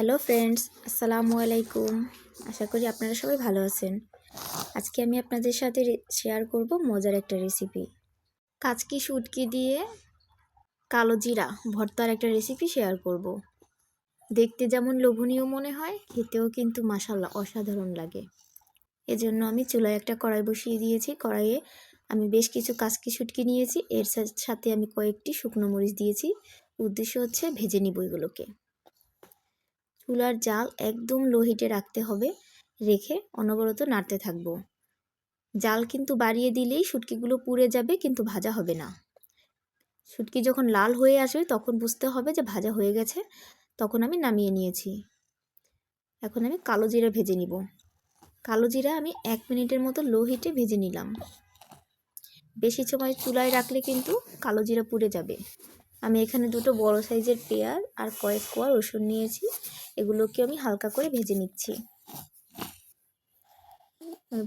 Hello friends আসসালামু আলাইকুম আশা করি আপনারা সবাই ভালো আছেন। আজকে আমি আপনাদের সাথে শেয়ার করব মজার একটা রেসিপি কাচকি শুটকি দিয়ে কালো জিরা, ভর্তার একটা রেসিপি শেয়ার করব। দেখতে যেমন লোভনীয় মনে হয়, খেতেও কিন্তু মাসাল্লা অসাধারণ লাগে। এজন্য আমি চুলায় একটা কড়াই বসিয়ে দিয়েছি। কড়াইয়ে আমি বেশ কিছু কাচকি শুটকি নিয়েছি। এর সাথে আমি কয়েকটি শুকনো মরিচ দিয়েছি। উদ্দেশ্য হচ্ছে ভেজে নিব এগুলোকে। চুলার জাল একদম লো হিটে রাখতে হবে। রেখে অনবরত নাড়তে থাকব। জাল কিন্তু বাড়িয়ে দিলেই শুটকিগুলো পুড়ে যাবে, কিন্তু ভাজা হবে না। শুটকি যখন লাল হয়ে আসবে, তখন বুঝতে হবে যে ভাজা হয়ে গেছে। তখন আমি নামিয়ে নিয়েছি। এখন আমি কালো জিরা ভেজে নিব। কালো জিরা আমি এক মিনিটের মতো লো হিটে ভেজে নিলাম। বেশি সময় চুলায় রাখলে কিন্তু কালো জিরা পুড়ে যাবে। আমি এখানে দুটো বড় সাইজের পেঁয়াজ আর কয়েক কোয়া রসুন নিয়েছি। এগুলোকে আমি হালকা করে ভেজে নিচ্ছি।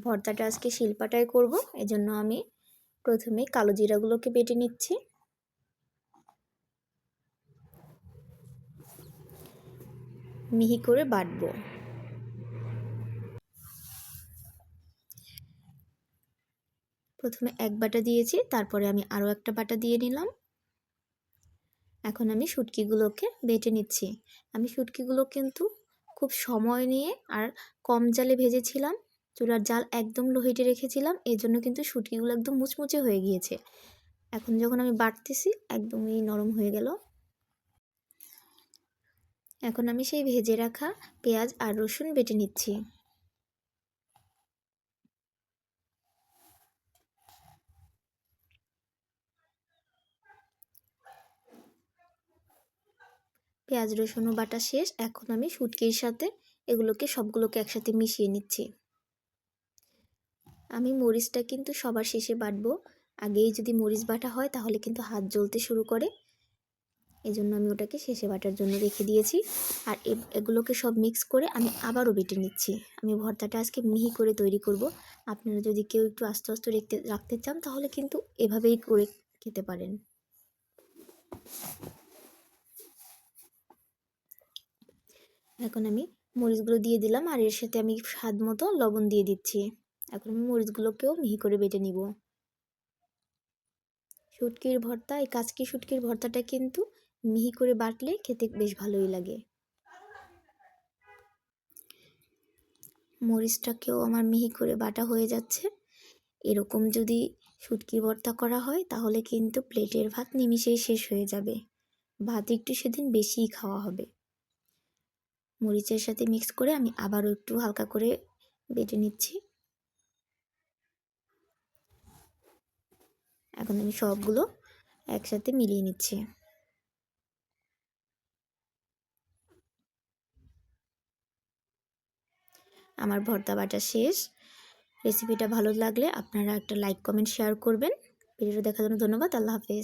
ভর্তাটা আজকে শিলপাটায় করব, এজন্য আমি প্রথমে কালো জিরাগুলোকে বেটে নিচ্ছি। মিহি করে বাটবো। প্রথমে এক বাটা দিয়েছি, তারপরে আমি আরও একটা বাটা দিয়ে নিলাম। এখন আমি শুটকিগুলোকে বেটে নিচ্ছি। আমি শুটকিগুলো কিন্তু খুব সময় নিয়ে আর কম জালে ভেজেছিলাম, চুলার জাল একদম লোহিটে রেখেছিলাম এই জন্য কিন্তু শুটকিগুলো একদম মুচমুচে হয়ে গিয়েছে। এখন যখন আমি বাটতেছি একদমই নরম হয়ে গেল। এখন আমি সেই ভেজে রাখা পেঁয়াজ আর রসুন বেটে নিচ্ছি। পেঁয়াজ রসুনও বাটা শেষ। এখন আমি শুটকির সাথে এগুলোকে সবগুলোকে একসাথে মিশিয়ে নিচ্ছি। আমি মরিচটা কিন্তু সবার শেষে বাটবো। আগেই যদি মরিচ বাটা হয় তাহলে কিন্তু হাত জ্বলতে শুরু করে। এই জন্য আমি ওটাকে শেষে বাটার জন্য রেখে দিয়েছি। আর এগুলোকে সব মিক্স করে আমি আবারও বেটে নিচ্ছি। আমি ভর্তাটা আজকে মিহি করে তৈরি করব। আপনারা যদি কেউ একটু আস্তে আস্তে রেখতে, রাখতে চান তাহলে কিন্তু এভাবেই করে খেতে পারেন। এখন আমি মরিচগুলো দিয়ে দিলাম আর এর সাথে আমি স্বাদ মতো লবণ দিয়ে দিচ্ছি। এখন আমি মরিচগুলোকেও মিহি করে বেটে নিব। শুটকির ভর্তা, এই কাচকি শুটকির ভর্তাটা কিন্তু মিহি করে বাটলে খেতে বেশ ভালোই লাগে। মরিচটাকেও আমার মিহি করে বাটা হয়ে যাচ্ছে। এরকম যদি শুটকি ভর্তা করা হয়, তাহলে কিন্তু প্লেটের ভাত নিমিশেই শেষ হয়ে যাবে। ভাত একটু সেদিন বেশিই খাওয়া হবে। মরিচের সাথে মিক্স করে আমি আবারও একটু হালকা করে বেটে নিচ্ছি। এখন আমি সবগুলো একসাথে মিলিয়ে নিচ্ছি। আমার ভর্তা বাটা শেষ। রেসিপিটা ভালো লাগলে আপনারা একটা লাইক কমেন্ট শেয়ার করবেন। ভিডিওটা দেখার জন্য ধন্যবাদ। আল্লাহ হাফেজ।